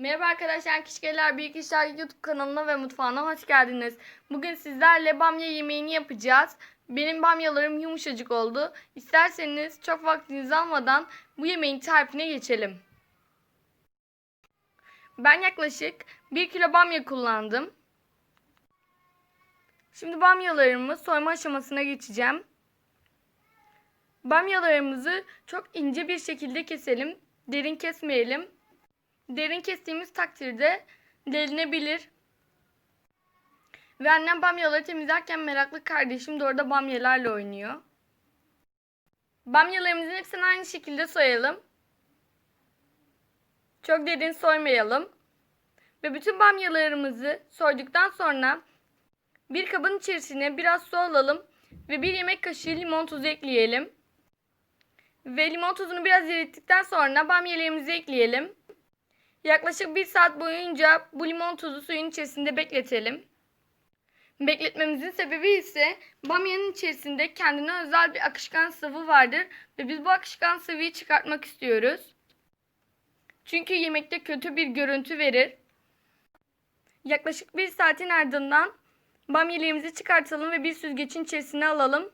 Merhaba arkadaşlar, Kişkeler Büyük İşler YouTube kanalına ve mutfağına hoş geldiniz. Bugün sizlerle bamya yemeğini yapacağız. Benim bamyalarım yumuşacık oldu. İsterseniz çok vaktinizi almadan bu yemeğin tarifine geçelim. Ben yaklaşık 1 kilo bamya kullandım. Şimdi bamyalarımı soyma aşamasına geçeceğim. Bamyalarımızı çok ince bir şekilde keselim. Derin kesmeyelim. Derin kestiğimiz takdirde delinebilir. Ve annem bamyaları temizlerken meraklı kardeşim de orada bamyalarla oynuyor. Bamyalarımızın hepsini aynı şekilde soyalım. Çok derin soymayalım. Ve bütün bamyalarımızı soyduktan sonra bir kabın içerisine biraz su alalım ve bir yemek kaşığı limon tuzu ekleyelim. Ve limon tuzunu biraz erittikten sonra bamyalarımızı ekleyelim. Yaklaşık bir saat boyunca bu limon tuzu suyun içerisinde bekletelim. Bekletmemizin sebebi ise bamyanın içerisinde kendine özel bir akışkan sıvı vardır ve biz bu akışkan sıvıyı çıkartmak istiyoruz. Çünkü yemekte kötü bir görüntü verir. Yaklaşık bir saatin ardından bamyalarımızı çıkartalım ve bir süzgecin içerisine alalım.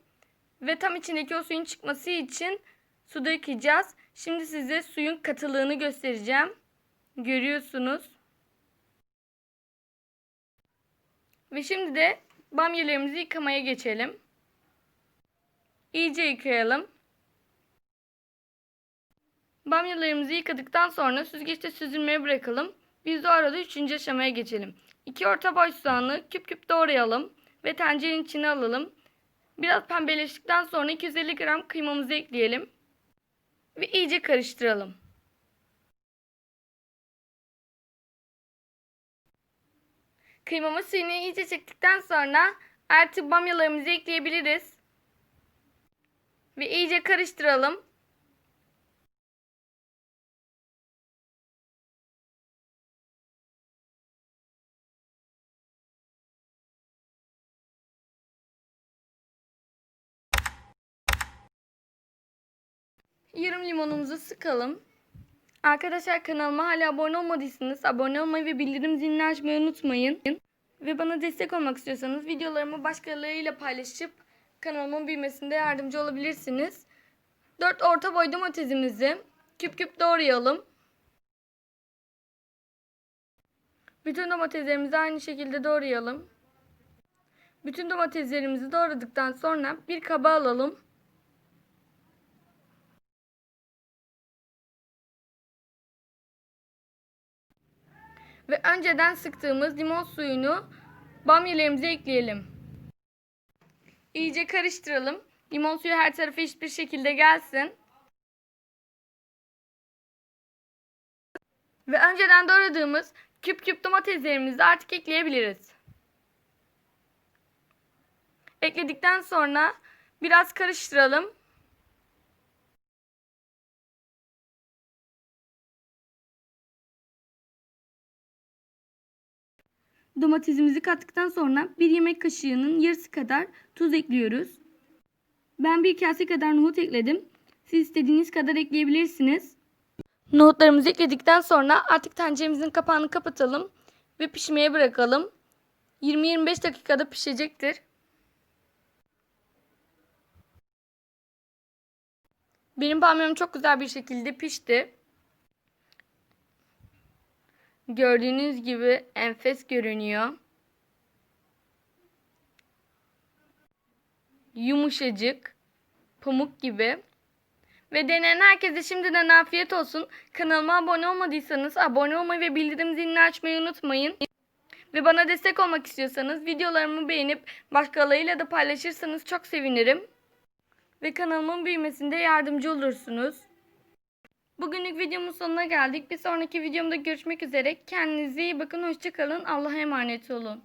Ve tam içindeki o suyun çıkması için suda yıkayacağız. Şimdi size suyun katılığını göstereceğim. Görüyorsunuz. Ve şimdi de bamyalarımızı yıkamaya geçelim. İyice yıkayalım. Bamyalarımızı yıkadıktan sonra süzgeçte süzülmeye bırakalım. Biz de arada üçüncü aşamaya geçelim. 2 orta boy soğanı küp küp doğrayalım ve tencerenin içine alalım. Biraz pembeleştikten sonra 250 gram kıymamızı ekleyelim ve iyice karıştıralım. Kıymamız suyunu iyice çektikten sonra artık bamyalarımızı ekleyebiliriz. Ve iyice karıştıralım. Yarım limonumuzu sıkalım. Arkadaşlar kanalıma hala abone olmadıysanız abone olmayı ve bildirim zilini açmayı unutmayın. Ve bana destek olmak istiyorsanız videolarımı başkalarıyla paylaşıp kanalımın büyümesinde yardımcı olabilirsiniz. 4 orta boy domatesimizi küp küp doğrayalım. Bütün domateslerimizi aynı şekilde doğrayalım. Bütün domateslerimizi doğradıktan sonra bir kaba alalım. Ve önceden sıktığımız limon suyunu bamyalarımıza ekleyelim. İyice karıştıralım. Limon suyu her tarafa eşit bir şekilde gelsin. Ve önceden doğradığımız küp küp domateslerimizi artık ekleyebiliriz. Ekledikten sonra biraz karıştıralım. Domatesimizi kattıktan sonra bir yemek kaşığının yarısı kadar tuz ekliyoruz. Ben bir kase kadar nohut ekledim. Siz istediğiniz kadar ekleyebilirsiniz. Nohutlarımızı ekledikten sonra artık tenceremizin kapağını kapatalım ve pişmeye bırakalım. 20-25 dakikada pişecektir. Benim bamyam çok güzel bir şekilde pişti. Gördüğünüz gibi enfes görünüyor. Yumuşacık, pamuk gibi. Ve deneyen herkese şimdiden afiyet olsun. Kanalıma abone olmadıysanız abone olmayı ve bildirim zilini açmayı unutmayın. Ve bana destek olmak istiyorsanız videolarımı beğenip başkalarıyla da paylaşırsanız çok sevinirim. Ve kanalımın büyümesinde yardımcı olursunuz. Bugünlük videomun sonuna geldik. Bir sonraki videomda görüşmek üzere. Kendinize iyi bakın. Hoşçakalın. Allah'a emanet olun.